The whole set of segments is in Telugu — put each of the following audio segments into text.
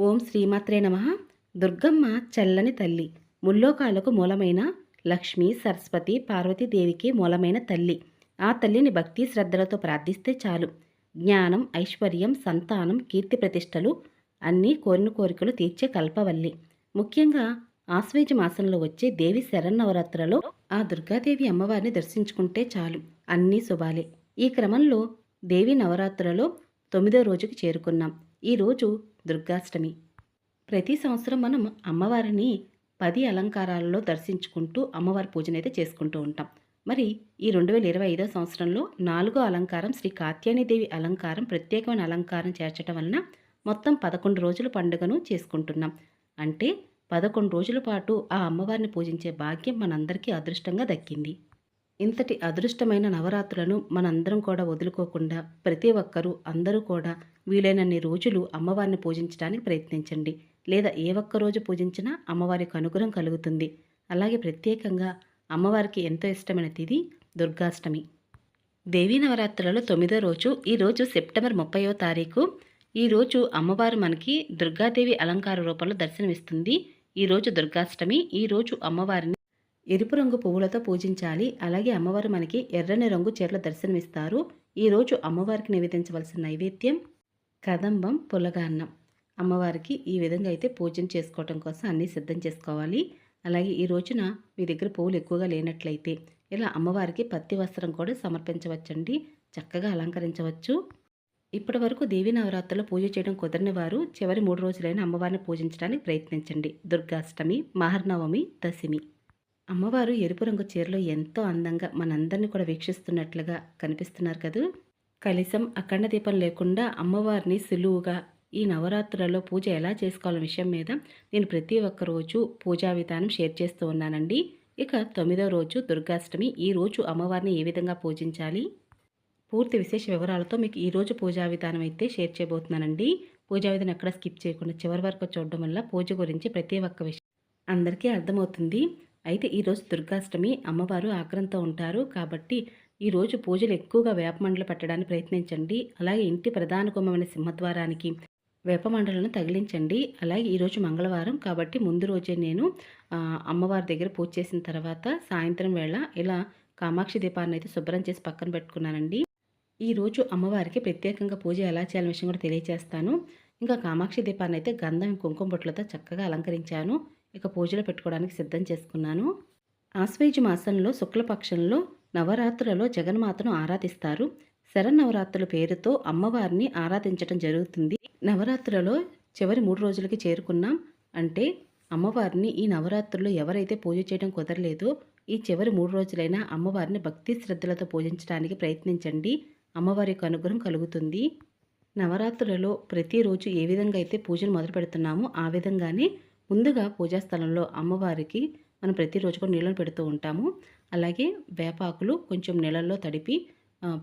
ఓం శ్రీమాత్రే నమ. దుర్గమ్మ చల్లని తల్లి. ముల్లోకాలకు మూలమైన లక్ష్మి సరస్వతి పార్వతీదేవికి మూలమైన తల్లి. ఆ తల్లిని భక్తి శ్రద్ధలతో ప్రార్థిస్తే చాలు. జ్ఞానం ఐశ్వర్యం సంతానం కీర్తి ప్రతిష్టలు అన్నీ కోరిన కోరికలు తీర్చే కల్పవల్లి. ముఖ్యంగా ఆశ్వేజ మాసంలో వచ్చే దేవి శరన్నవరాత్రలో ఆ దుర్గాదేవి అమ్మవారిని దర్శించుకుంటే చాలు. అన్నీ శుభాలే. ఈ క్రమంలో దేవి నవరాత్రులలో తొమ్మిదో రోజుకి చేరుకున్నాం. ఈరోజు దుర్గాష్టమి. ప్రతి సంవత్సరం మనం అమ్మవారిని పది అలంకారాలలో దర్శించుకుంటూ అమ్మవారి పూజనైతే చేసుకుంటూ ఉంటాం. మరి ఈ రెండు వేల ఇరవై ఐదో సంవత్సరంలో నాలుగో అలంకారం శ్రీ కాత్యాయనిదేవి అలంకారం ప్రత్యేకమైన అలంకారం చేర్చడం వలన మొత్తం పదకొండు రోజుల పండుగను చేసుకుంటున్నాం. అంటే పదకొండు రోజుల పాటు ఆ అమ్మవారిని పూజించే భాగ్యం మనందరికీ అదృష్టంగా దక్కింది. ఇంతటి అదృష్టమైన నవరాత్రులను మనందరం కూడా వదులుకోకుండా ప్రతి ఒక్కరూ అందరూ కూడా వీలైనన్ని రోజులు అమ్మవారిని పూజించడానికి ప్రయత్నించండి. లేదా ఏ ఒక్క రోజు పూజించినా అమ్మవారికి అనుగ్రహం కలుగుతుంది. అలాగే ప్రత్యేకంగా అమ్మవారికి ఎంతో ఇష్టమైన తిది దుర్గాష్టమి. దేవీ నవరాత్రులలో తొమ్మిదో రోజు ఈరోజు సెప్టెంబర్ ముప్పయో తారీఖు. ఈ రోజు అమ్మవారు మనకి దుర్గాదేవి అలంకార రూపంలో దర్శనమిస్తుంది. ఈ రోజు దుర్గాష్టమి ఈ రోజు అమ్మవారిని ఎరుపు రంగు పువ్వులతో పూజించాలి. అలాగే అమ్మవారు మనకి ఎర్రని రంగు చీరల దర్శనమిస్తారు. ఈరోజు అమ్మవారికి నివేదించవలసిన నైవేద్యం కదంబం పులగాన్నం. అమ్మవారికి ఈ విధంగా అయితే పూజన చేసుకోవటం కోసం అన్నీ సిద్ధం చేసుకోవాలి. అలాగే ఈ రోజున మీ దగ్గర పువ్వులు ఎక్కువగా లేనట్లయితే ఇలా అమ్మవారికి పత్తి వస్త్రం కూడా సమర్పించవచ్చండి. చక్కగా అలంకరించవచ్చు. ఇప్పటి వరకు దేవీ నవరాత్రులు పూజ చేయడం కుదరని వారు చివరి మూడు రోజులైన అమ్మవారిని పూజించడానికి ప్రయత్నించండి. దుర్గాష్టమి మహర్నవమి దశమి. అమ్మవారు ఎరుపు రంగు చీరలో ఎంతో అందంగా మనందరినీ కూడా వీక్షిస్తున్నట్లుగా కనిపిస్తున్నారు కదూ. కలిసం అఖండ దీపం లేకుండా అమ్మవారిని సులువుగా ఈ నవరాత్రులలో పూజ ఎలా చేసుకోవాలనే విషయం మీద నేను ప్రతి ఒక్క రోజు పూజా విధానం షేర్ చేస్తూ ఉన్నానండి. ఇక తొమ్మిదో రోజు దుర్గాష్టమి. ఈ రోజు అమ్మవారిని ఏ విధంగా పూజించాలి? పూర్తి విశేష వివరాలతో మీకు ఈరోజు పూజా విధానం అయితే షేర్ చేయబోతున్నానండి. పూజా విధానం ఎక్కడ స్కిప్ చేయకుండా చివరి వరకు చూడడం వల్ల పూజ గురించి ప్రతి ఒక్క విషయం అందరికీ అర్థమవుతుంది. అయితే ఈరోజు దుర్గాష్టమి అమ్మవారు ఆగ్రంతో ఉంటారు. కాబట్టి ఈరోజు పూజలు ఎక్కువగా వేపమండలు పెట్టడానికి ప్రయత్నించండి. అలాగే ఇంటి ప్రధాన కుంభమైన సింహద్వారానికి వేపమండలను తగిలించండి. అలాగే ఈరోజు మంగళవారం కాబట్టి ముందు రోజే నేను అమ్మవారి దగ్గర పూజ చేసిన తర్వాత సాయంత్రం వేళ ఇలా కామాక్షి దీపాన్ని అయితే శుభ్రం చేసి పక్కన పెట్టుకున్నానండి. ఈరోజు అమ్మవారికి ప్రత్యేకంగా పూజ ఎలా చేయాలనే విషయం కూడా తెలియజేస్తాను ఇంకా కామాక్షి దీపాన్ని అయితే గంధం కుంకుమ బొట్లతో చక్కగా అలంకరించాను. ఇక పూజలో పెట్టుకోవడానికి సిద్ధం చేసుకున్నాను. ఆశ్వేజ మాసంలో శుక్లపక్షంలో నవరాత్రులలో జగన్మాతను ఆరాధిస్తారు. శరన్నవరాత్రుల పేరుతో అమ్మవారిని ఆరాధించడం జరుగుతుంది. నవరాత్రులలో చివరి మూడు రోజులకి చేరుకున్నాం అంటే అమ్మవారిని ఈ నవరాత్రుల్లో ఎవరైతే పూజ చేయడం కుదరలేదో ఈ చివరి మూడు రోజులైనా అమ్మవారిని భక్తి శ్రద్ధలతో పూజించడానికి ప్రయత్నించండి. అమ్మవారి యొక్క అనుగ్రహం కలుగుతుంది. నవరాత్రులలో ప్రతిరోజు ఏ విధంగా అయితే పూజను మొదలు పెడుతున్నామో ఆ విధంగానే ముందుగా పూజా స్థలంలో అమ్మవారికి మనం ప్రతిరోజు కూడా నీళ్ళను పెడుతూ ఉంటాము. అలాగే వేపాకులు కొంచెం నీళ్ళల్లో తడిపి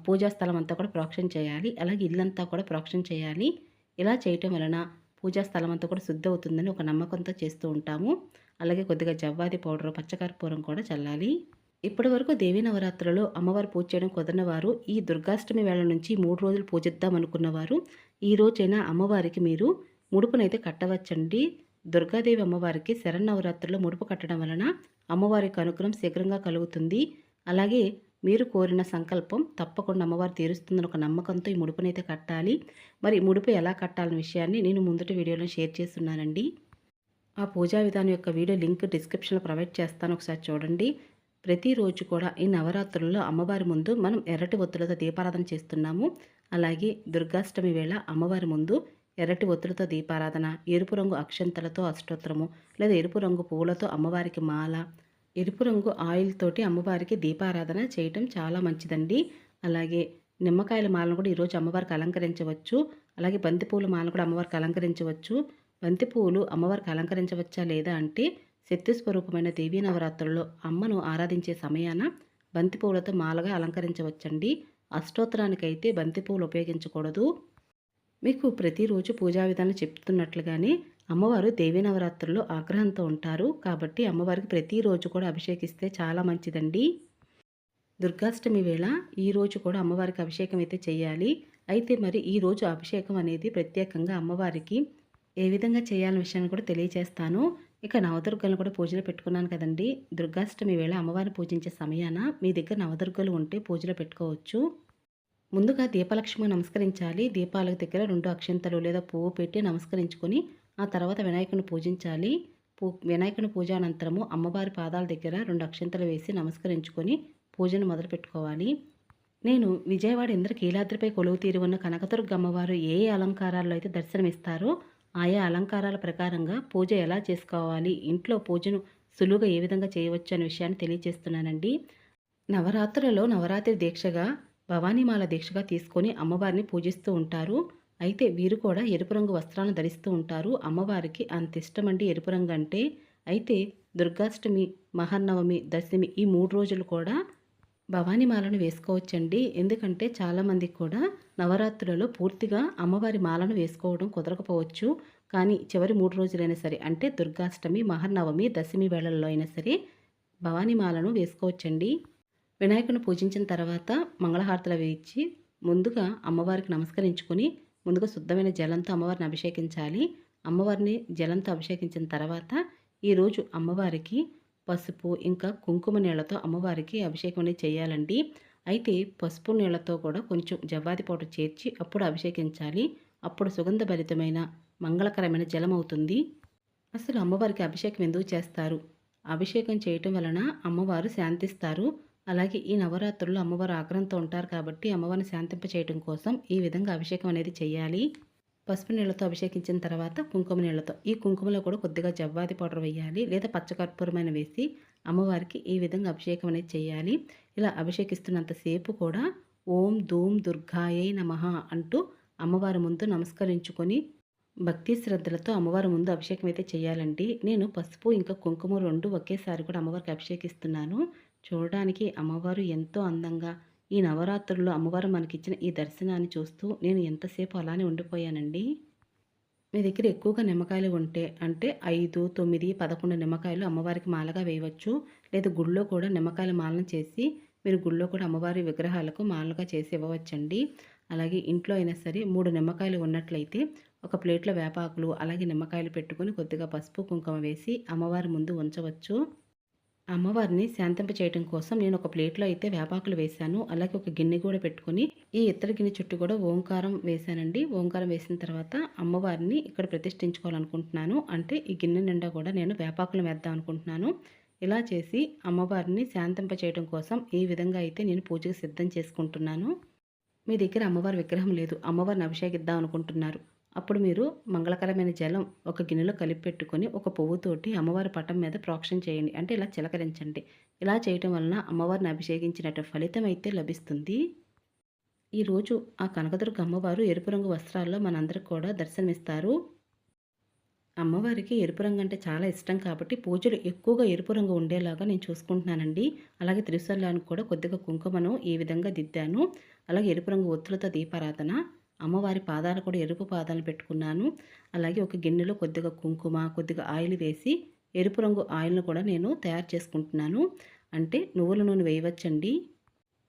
పూజాస్థలం పూజా అంతా కూడా ప్రోక్షణ చేయాలి. అలాగే ఇల్లంతా కూడా ప్రోక్షణ చేయాలి. ఇలా చేయటం వలన పూజా స్థలం అంతా కూడా శుద్ధి అవుతుందని ఒక నమ్మకంతో చేస్తూ ఉంటాము. అలాగే కొద్దిగా జవ్వాది పౌడర్ పచ్చకర్పూరం కూడా చల్లాలి. ఇప్పటి వరకు దేవీ నవరాత్రులలో అమ్మవారు పూజ చేయడం కుదరని వారు ఈ దుర్గాష్టమి వేళ నుంచి మూడు రోజులు పూజిద్దాం అనుకున్నవారు. ఈ రోజైనా అమ్మవారికి మీరు ముడుపునైతే కట్టవచ్చండి. దుర్గాదేవి అమ్మవారికి శరన్నవరాత్రుల్లో ముడుపు కట్టడం వలన అమ్మవారికి అనుగ్రహం శీఘ్రంగా కలుగుతుంది. అలాగే మీరు కోరిన సంకల్పం తప్పకుండా అమ్మవారు తీరుస్తుందని ఒక నమ్మకంతో ఈ ముడుపునైతే కట్టాలి. మరి ముడుపు ఎలా కట్టాలనే విషయాన్ని నేను ముందటి వీడియోలో షేర్ చేస్తున్నానండి. ఆ పూజా విధానం యొక్క వీడియో లింక్ డిస్క్రిప్షన్లో ప్రొవైడ్ చేస్తాను. ఒకసారి చూడండి. ప్రతిరోజు కూడా ఈ నవరాత్రుల్లో అమ్మవారి ముందు మనం ఎర్రటి ఒత్తులతో దీపారాధన చేస్తున్నాము. అలాగే దుర్గాష్టమి వేళ అమ్మవారి ముందు ఎర్రటి ఒత్తులతో దీపారాధన ఎరుపు రంగు అక్షంతలతో అష్టోత్తరము లేదా ఎరుపు రంగు పువ్వులతో అమ్మవారికి మాల ఎరుపు రంగు ఆయిల్ తోటి అమ్మవారికి దీపారాధన చేయటం చాలా మంచిదండి. అలాగే నిమ్మకాయల మాలను కూడా ఈరోజు అమ్మవారికి అలంకరించవచ్చు. అలాగే బంతిపూల మాలను కూడా అమ్మవారికి అలంకరించవచ్చు. బంతిపూలు అమ్మవారికి అలంకరించవచ్చా లేదా అంటే శక్తి స్వరూపమైన దేవీ నవరాత్రుల్లో అమ్మను ఆరాధించే సమయాన బంతిపూలతో మాలగా అలంకరించవచ్చండి. అష్టోత్తరానికైతే బంతిపూలు ఉపయోగించకూడదు. మీకు ప్రతిరోజు పూజా విధానం చెప్తున్నట్లుగానే అమ్మవారు దేవీ నవరాత్రుల్లో ఆగ్రహంతో ఉంటారు. కాబట్టి అమ్మవారికి ప్రతిరోజు కూడా అభిషేకిస్తే చాలా మంచిదండి. దుర్గాష్టమి వేళ ఈరోజు కూడా అమ్మవారికి అభిషేకం అయితే చేయాలి. అయితే మరి ఈ రోజు అభిషేకం అనేది ప్రత్యేకంగా అమ్మవారికి ఏ విధంగా చేయాలనే విషయాన్ని కూడా తెలియజేస్తాను. ఇక నవదుర్గలను కూడా పూజలు పెట్టుకున్నాను కదండి. దుర్గాష్టమి వేళ అమ్మవారిని పూజించే సమయాన మీ దగ్గర నవదుర్గలు ఉంటే పూజలు పెట్టుకోవచ్చు. ముందుగా దీపలక్ష్మి నమస్కరించాలి. దీపాల దగ్గర రెండు అక్షంతలు లేదా పువ్వు పెట్టి నమస్కరించుకొని ఆ తర్వాత వినాయకుని పూజించాలి. పూ వినాయకుని పూజ అనంతరము అమ్మవారి పాదాల దగ్గర రెండు అక్షంతలు వేసి నమస్కరించుకొని పూజను మొదలు పెట్టుకోవాలి. నేను విజయవాడ ఇంద్రకీలాద్రిపై కొలువు తీరి ఉన్న కనకదుర్గ అమ్మవారు ఏ ఏ అలంకారాల్లో అయితే దర్శనమిస్తారో ఆయా అలంకారాల ప్రకారంగా పూజ ఎలా చేసుకోవాలి ఇంట్లో పూజను సులువుగా ఏ విధంగా చేయవచ్చు అనే విషయాన్ని తెలియజేస్తున్నానండి. నవరాత్రులలో నవరాత్రి దీక్షగా భవానీమాల దీక్షగా తీసుకొని అమ్మవారిని పూజిస్తూ ఉంటారు. అయితే వీరు కూడా ఎరుపు రంగు వస్త్రాలను ధరిస్తూ ఉంటారు. అమ్మవారికి అంత ఇష్టమండి ఎరుపు రంగు అంటే. అయితే దుర్గాష్టమి మహర్నవమి దశమి ఈ మూడు రోజులు కూడా భవానీ మాలను వేసుకోవచ్చండి. ఎందుకంటే చాలామంది కూడా నవరాత్రులలో పూర్తిగా అమ్మవారి మాలను వేసుకోవడం కుదరకపోవచ్చు. కానీ చివరి మూడు రోజులైనా సరే అంటే దుర్గాష్టమి మహర్నవమి దశమి వేళల్లో అయినా సరే భవానీమాలను వేసుకోవచ్చండి. వినాయకుని పూజించిన తర్వాత మంగళహారతులు వేయించి ముందుగా అమ్మవారికి నమస్కరించుకొని ముందుగా శుద్ధమైన జలంతో అమ్మవారిని అభిషేకించాలి. అమ్మవారిని జలంతో అభిషేకించిన తర్వాత ఈరోజు అమ్మవారికి పసుపు ఇంకా కుంకుమ నీళ్ళతో అమ్మవారికి అభిషేకం అనేది చేయాలండి. అయితే పసుపు నీళ్ళతో కూడా కొంచెం జవ్వాది పౌడర్ చేర్చి అప్పుడు అభిషేకించాలి. అప్పుడు సుగంధభరితమైన మంగళకరమైన జలం అవుతుంది. అసలు అమ్మవారికి అభిషేకం ఎందుకు చేస్తారు? అభిషేకం చేయటం వలన అమ్మవారు శాంతిస్తారు. అలాగే ఈ నవరాత్రుల్లో అమ్మవారు ఆగ్రహంతో ఉంటారు కాబట్టి అమ్మవారిని శాంతింప చేయడం కోసం ఈ విధంగా అభిషేకం అనేది చేయాలి. పసుపు నీళ్ళతో అభిషేకించిన తర్వాత కుంకుమ నీళ్ళతో ఈ కుంకుమలో కూడా కొద్దిగా జవ్వాది పౌడర్ వేయాలి లేదా పచ్చకర్పూరమైన వేసి అమ్మవారికి ఈ విధంగా అభిషేకం అనేది చేయాలి. ఇలా అభిషేకిస్తున్నంతసేపు కూడా ఓం ధూమ్ దుర్గాయై నమ అంటూ అమ్మవారి ముందు నమస్కరించుకొని భక్తి శ్రద్ధలతో అమ్మవారి ముందు అభిషేకం అయితే చేయాలండి. నేను పసుపు ఇంకా కుంకుమ రెండు ఒకేసారి కూడా అమ్మవారికి అభిషేకిస్తున్నాను. చూడడానికి అమ్మవారు ఎంతో అందంగా ఈ నవరాత్రుల్లో అమ్మవారు మనకిచ్చిన ఈ దర్శనాన్ని చూస్తూ నేను ఎంతసేపు అలానే ఉండిపోయానండి? మీ దగ్గర ఎక్కువగా నిమ్మకాయలు ఉంటే అంటే ఐదు తొమ్మిది పదకొండు నిమ్మకాయలు అమ్మవారికి మాలగా వేయవచ్చు. లేదా గుళ్ళో కూడా నిమ్మకాయల మాలను చేసి మీరు గుళ్ళో కూడా అమ్మవారి విగ్రహాలకు మాలగా చేసి ఇవ్వవచ్చండి. అలాగే ఇంట్లో అయినా సరే మూడు నిమ్మకాయలు ఉన్నట్లయితే ఒక ప్లేట్లో వేపాకులు అలాగే నిమ్మకాయలు పెట్టుకొని కొద్దిగా పసుపు కుంకుమ వేసి అమ్మవారి ముందు ఉంచవచ్చు. అమ్మవారిని శాంతింప చేయడం కోసం నేను ఒక ప్లేట్లో అయితే వేపాకులు వేశాను. అలాగే ఒక గిన్నె కూడా పెట్టుకొని ఈ ఇత్తడి గిన్నె చుట్టూ కూడా ఓంకారం వేశానండి. ఓంకారం వేసిన తర్వాత అమ్మవారిని ఇక్కడ ప్రతిష్ఠించుకోవాలనుకుంటున్నాను. అంటే ఈ గిన్నె నిండా కూడా నేను వేపాకులు వేద్దాం అనుకుంటున్నాను. ఇలా చేసి అమ్మవారిని శాంతింప చేయడం కోసం ఈ విధంగా అయితే నేను పూజకు సిద్ధం చేసుకుంటున్నాను. మీ దగ్గర అమ్మవారి విగ్రహం లేదు. అమ్మవారిని అభిషేకిద్దాం అనుకుంటున్నారు. అప్పుడు మీరు మంగళకరమైన జలం ఒక గిన్నెలో కలిపి పెట్టుకొని ఒక పువ్వుతోటి అమ్మవారి పటం మీద ప్రోక్షణ చేయండి. అంటే ఇలా చిలకరించండి. ఇలా చేయటం వలన అమ్మవారిని అభిషేకించినట్టు ఫలితం అయితే లభిస్తుంది. ఈరోజు ఆ కనకదుర్గ అమ్మవారు ఎరుపు రంగు వస్త్రాల్లో మనందరికి కూడా దర్శనమిస్తారు. అమ్మవారికి ఎరుపు రంగు అంటే చాలా ఇష్టం కాబట్టి పూజలు ఎక్కువగా ఎరుపు రంగు ఉండేలాగా నేను చూసుకుంటున్నానండి. అలాగే త్రిశూలానికి కూడా కొద్దిగా కుంకుమను ఈ విధంగా దిద్దాను. అలాగే ఎరుపు రంగు ఒత్తులతో దీపారాధన. అమ్మవారి పాదాలు కూడా ఎరుపు పాదాలు పెట్టుకున్నాను. అలాగే ఒక గిన్నెలో కొద్దిగా కుంకుమ కొద్దిగా ఆయిల్ వేసి ఎరుపు రంగు ఆయిల్ను కూడా నేను తయారు చేసుకుంటున్నాను. అంటే నువ్వుల నూనె వేయవచ్చండి.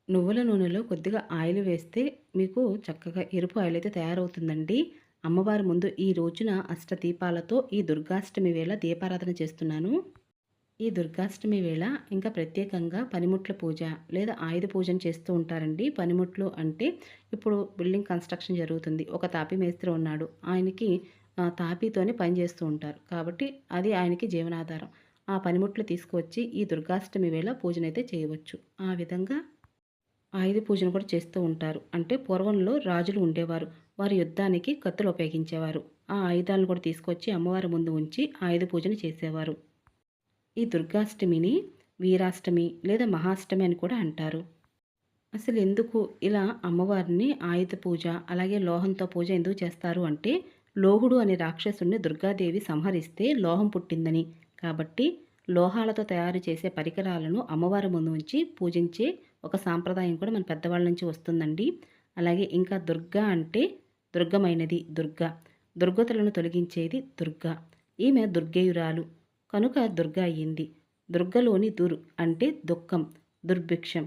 నువ్వుల నూనెలో కొద్దిగా ఆయిల్ వేస్తే మీకు చక్కగా ఎరుపు ఆయిల్ అయితే తయారవుతుందండి. అమ్మవారి ముందు ఈ రోజున అష్ట దీపాలతో ఈ దుర్గాష్టమి వేళ దీపారాధన చేస్తున్నాను. ఈ దుర్గాష్టమి వేళ ఇంకా ప్రత్యేకంగా పనిముట్ల పూజ లేదా ఆయుధ పూజను చేస్తూ ఉంటారండి. పనిముట్లు అంటే ఇప్పుడు బిల్డింగ్ కన్స్ట్రక్షన్ జరుగుతుంది. ఒక తాపి మేస్త్రి ఉన్నాడు. ఆయనకి తాపీతోనే పని చేస్తూ ఉంటారు. కాబట్టి అది ఆయనకి జీవనాధారం. ఆ పనిముట్లు తీసుకువచ్చి ఈ దుర్గాష్టమి వేళ పూజనైతే చేయవచ్చు. ఆ విధంగా ఆయుధ పూజను కూడా చేస్తూ ఉంటారు. అంటే పూర్వంలో రాజులు ఉండేవారు. వారి యుద్ధానికి కత్తులు ఉపయోగించేవారు. ఆ ఆయుధాలను కూడా తీసుకొచ్చి అమ్మవారి ముందు ఉంచి ఆయుధ పూజను చేసేవారు. ఈ దుర్గాష్టమిని వీరాష్టమి లేదా మహాష్టమి అని కూడా అంటారు. అసలు ఎందుకు ఇలా అమ్మవారిని ఆయుధ పూజ అలాగే లోహంతో పూజ ఎందుకు చేస్తారు అంటే లోహుడు అనే రాక్షసుడిని దుర్గాదేవి సంహరిస్తే లోహం పుట్టిందని. కాబట్టి లోహాలతో తయారు చేసే పరికరాలను అమ్మవారి ముందు ఉంచి పూజించే ఒక సాంప్రదాయం కూడా మన పెద్దవాళ్ళ నుంచి వస్తుందండి. అలాగే ఇంకా దుర్గా అంటే దుర్గమైనది దుర్గా. దుర్గతులను తొలగించేది దుర్గా. ఈమె దుర్గేయురాలు. కనుక దుర్గ అయ్యింది. దుర్గలోని దుర్ అంటే దుఃఖం దుర్భిక్షం.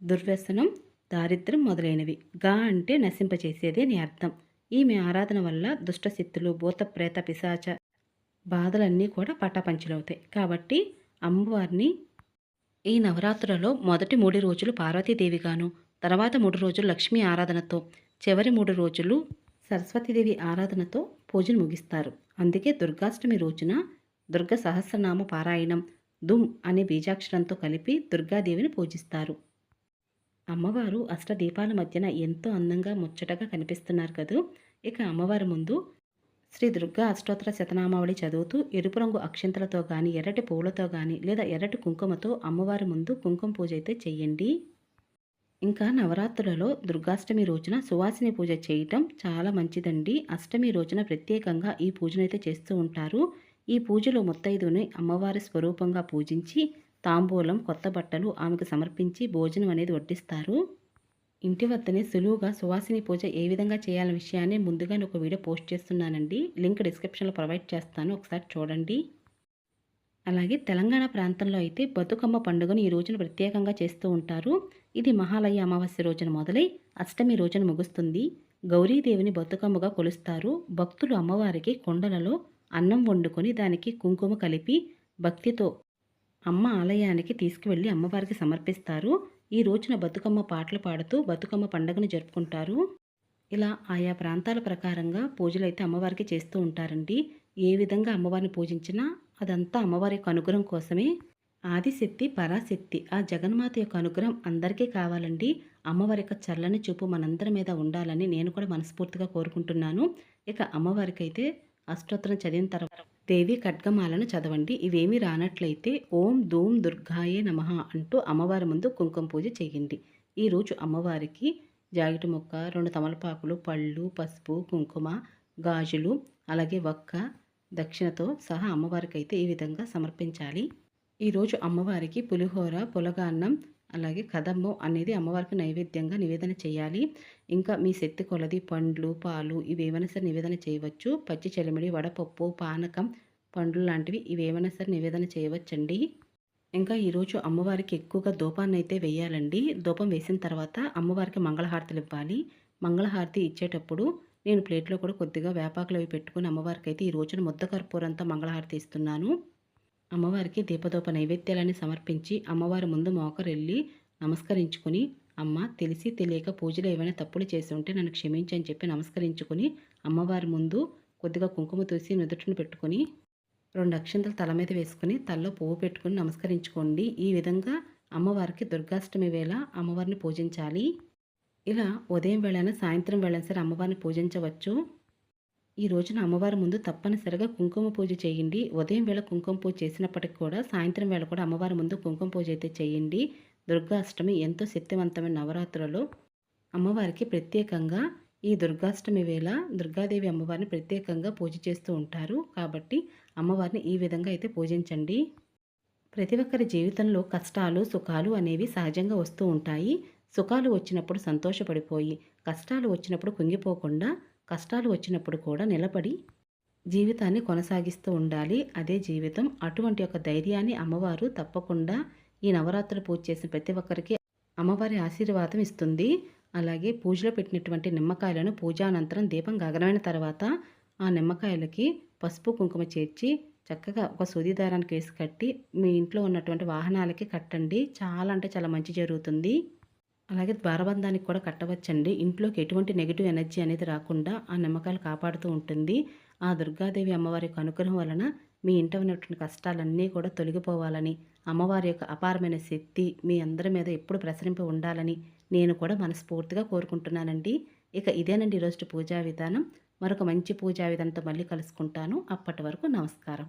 దుర్వ్యసనం దారిద్ర్యం మొదలైనవి. గా అంటే నశింపచేసేది అని అర్థం. ఈమె ఆరాధన వల్ల దుష్టశక్తులు భూత ప్రేత పిశాచ బాధలన్నీ కూడా పటాపంచలవుతాయి. కాబట్టి అమ్మవారిని ఈ నవరాత్రులలో మొదటి మూడు రోజులు పార్వతీదేవిగాను తర్వాత మూడు రోజులు లక్ష్మీ ఆరాధనతో చివరి మూడు రోజులు సరస్వతీదేవి ఆరాధనతో పూజను ముగిస్తారు. అందుకే దుర్గాష్టమి రోజున దుర్గ సహస్రనామ పారాయణం దుమ్ అనే బీజాక్షరంతో కలిపి దుర్గాదేవిని పూజిస్తారు. అమ్మవారు అష్టదీపాల మధ్యన ఎంతో అందంగా ముచ్చటగా కనిపిస్తున్నారు కదూ. ఇక అమ్మవారి ముందు శ్రీ దుర్గా అష్టోత్తర శతనామావళి చదువుతూ ఎరుపు రంగు అక్షంతలతో కానీ ఎర్రటి పువ్వులతో కానీ లేదా ఎర్రటి కుంకుమతో అమ్మవారి ముందు కుంకుమ పూజ అయితే చెయ్యండి ఇంకా నవరాత్రులలో దుర్గాష్టమి రోజున సువాసిని పూజ చేయటం చాలా మంచిదండి. అష్టమి రోజున ప్రత్యేకంగా ఈ పూజనైతే చేస్తూ ఉంటారు. ఈ పూజలో ముత్తైదుని అమ్మవారి స్వరూపంగా పూజించి తాంబూలం కొత్త బట్టలు ఆమెకు సమర్పించి భోజనం అనేది వడ్డిస్తారు. ఇంటి వద్దనే సులువుగా సువాసిని పూజ ఏ విధంగా చేయాలనే విషయాన్ని ముందుగా నేను ఒక వీడియో పోస్ట్ చేస్తున్నానండి. లింక్ డిస్క్రిప్షన్లో ప్రొవైడ్ చేస్తాను. ఒకసారి చూడండి. అలాగే తెలంగాణ ప్రాంతంలో అయితే బతుకమ్మ పండుగను ఈ రోజున ప్రత్యేకంగా చేస్తూ ఉంటారు. ఇది మహాలయ అమావాస్య రోజున మొదలై అష్టమి రోజున ముగుస్తుంది. గౌరీదేవిని బతుకమ్మగా కొలుస్తారు. భక్తులు అమ్మవారికి కొండలలో అన్నం వండుకొని దానికి కుంకుమ కలిపి భక్తితో అమ్మ ఆలయానికి తీసుకువెళ్ళి అమ్మవారికి సమర్పిస్తారు. ఈ రోజున బతుకమ్మ పాటలు పాడుతూ బతుకమ్మ పండుగను జరుపుకుంటారు. ఇలా ఆయా ప్రాంతాల ప్రకారంగా పూజలు అయితే అమ్మవారికి చేస్తూ ఉంటారండి. ఏ విధంగా అమ్మవారిని పూజించినా అదంతా అమ్మవారి యొక్క అనుగ్రహం కోసమే. ఆదిశక్తి పరాశక్తి ఆ జగన్మాత యొక్క అనుగ్రహం అందరికీ కావాలండి. అమ్మవారి యొక్క చల్లని చూపు మనందరి మీద ఉండాలని నేను కూడా మనస్ఫూర్తిగా కోరుకుంటున్నాను. ఇక అమ్మవారికి అయితే అష్టోత్తరం చదివిన తర్వాత దేవి ఖడ్గమాలను చదవండి. ఇవేమీ రానట్లయితే ఓం ధూమ్ దుర్గాయే నమ అంటూ అమ్మవారి ముందు కుంకుమ పూజ చేయండి. ఈరోజు అమ్మవారికి జాగిటి మొక్క రెండు తమలపాకులు పళ్ళు పసుపు కుంకుమ గాజులు అలాగే ఒక్క దక్షిణతో సహా అమ్మవారికి అయితే ఈ విధంగా సమర్పించాలి. ఈరోజు అమ్మవారికి పులిహోర పులగాన్నం అలాగే కదమ్మం అనేది అమ్మవారికి నైవేద్యంగా నివేదన చేయాలి. ఇంకా మీ శక్తి కొలది పండ్లు పాలు ఇవి ఏమైనా సరే నివేదన చేయవచ్చు. పచ్చి చెలిమిడి వడపప్పు పానకం పండ్లు లాంటివి ఇవి ఏమైనా సరే నివేదన చేయవచ్చండి. ఇంకా ఈరోజు అమ్మవారికి ఎక్కువగా దూపాన్ని అయితే వేయాలండి. దూపం వేసిన తర్వాత అమ్మవారికి మంగళహారతులు ఇవ్వాలి. మంగళహారతి ఇచ్చేటప్పుడు నేను ప్లేట్లో కూడా కొద్దిగా వేపాకులు అవి పెట్టుకుని అమ్మవారికి అయితే ఈ రోజున ముద్ద కర్పూరంతో మంగళహారతి ఇస్తున్నాను. అమ్మవారికి దీపదోప నైవేద్యాలని సమర్పించి అమ్మవారి ముందు మోకరెళ్ళి నమస్కరించుకొని అమ్మ తెలిసి తెలియక పూజలో ఏమైనా తప్పులు చేసి ఉంటే నన్ను క్షమించని చెప్పి నమస్కరించుకొని అమ్మవారి ముందు కొద్దిగా కుంకుమ తూసి నుదుటిని పెట్టుకొని రెండు అక్షంతలు తల మీద వేసుకొని తలలో పువ్వు పెట్టుకొని నమస్కరించుకోండి. ఈ విధంగా అమ్మవారికి దుర్గాష్టమి వేళ అమ్మవారిని పూజించాలి. ఇలా ఉదయం వేళన సాయంత్రం వేళన సరే అమ్మవారిని పూజించవచ్చు. ఈ రోజున అమ్మవారి ముందు తప్పనిసరిగా కుంకుమ పూజ చేయండి. ఉదయం వేళ కుంకుమ పూజ చేసినప్పటికి కూడా సాయంత్రం వేళ కూడా అమ్మవారి ముందు కుంకుమ పూజ అయితే చేయండి. దుర్గాష్టమి ఎంతో శక్తివంతమైన నవరాత్రులలో అమ్మవారికి ప్రత్యేకంగా ఈ దుర్గాష్టమి వేళ దుర్గాదేవి అమ్మవారిని ప్రత్యేకంగా పూజ చేస్తూ ఉంటారు. కాబట్టి అమ్మవారిని ఈ విధంగా అయితే పూజించండి. ప్రతి ఒక్కరి జీవితంలో కష్టాలు సుఖాలు అనేవి సహజంగా వస్తూ ఉంటాయి. సుఖాలు వచ్చినప్పుడు సంతోషపడిపోయి కష్టాలు వచ్చినప్పుడు కుంగిపోకుండా కష్టాలు వచ్చినప్పుడు కూడా నిలబడి జీవితాన్ని కొనసాగిస్తూ ఉండాలి. అదే జీవితం. అటువంటి ఒక ధైర్యాన్ని అమ్మవారు తప్పకుండా ఈ నవరాత్రులు పూజ చేసిన ప్రతి ఒక్కరికి అమ్మవారి ఆశీర్వాదం ఇస్తుంది. అలాగే పూజలో పెట్టినటువంటి నిమ్మకాయలను పూజానంతరం దీపం గగనమైన తర్వాత ఆ నిమ్మకాయలకి పసుపు కుంకుమ చేర్చి చక్కగా ఒక సూది దారానికి వేసి కట్టి మీ ఇంట్లో ఉన్నటువంటి వాహనాలకి కట్టండి. చాలా అంటే చాలా మంచి జరుగుతుంది. అలాగే ద్వారబంధానికి కూడా కట్టవచ్చండి. ఇంట్లోకి ఎటువంటి నెగిటివ్ ఎనర్జీ అనేది రాకుండా ఆ నిమ్మకాయలు కాపాడుతూ ఉంటుంది. ఆ దుర్గాదేవి అమ్మవారి యొక్క అనుగ్రహం వలన మీ ఇంట ఉన్నటువంటి కష్టాలన్నీ కూడా తొలగిపోవాలని అమ్మవారి యొక్క అపారమైన శక్తి మీ అందరి మీద ఎప్పుడు ప్రసరింప ఉండాలని నేను కూడా మనస్ఫూర్తిగా కోరుకుంటున్నానండి. ఇక ఇదేనండి ఈరోజు పూజా విధానం. మరొక మంచి పూజా విధానంతో మళ్ళీ కలుసుకుంటాను. అప్పటి వరకు నమస్కారం.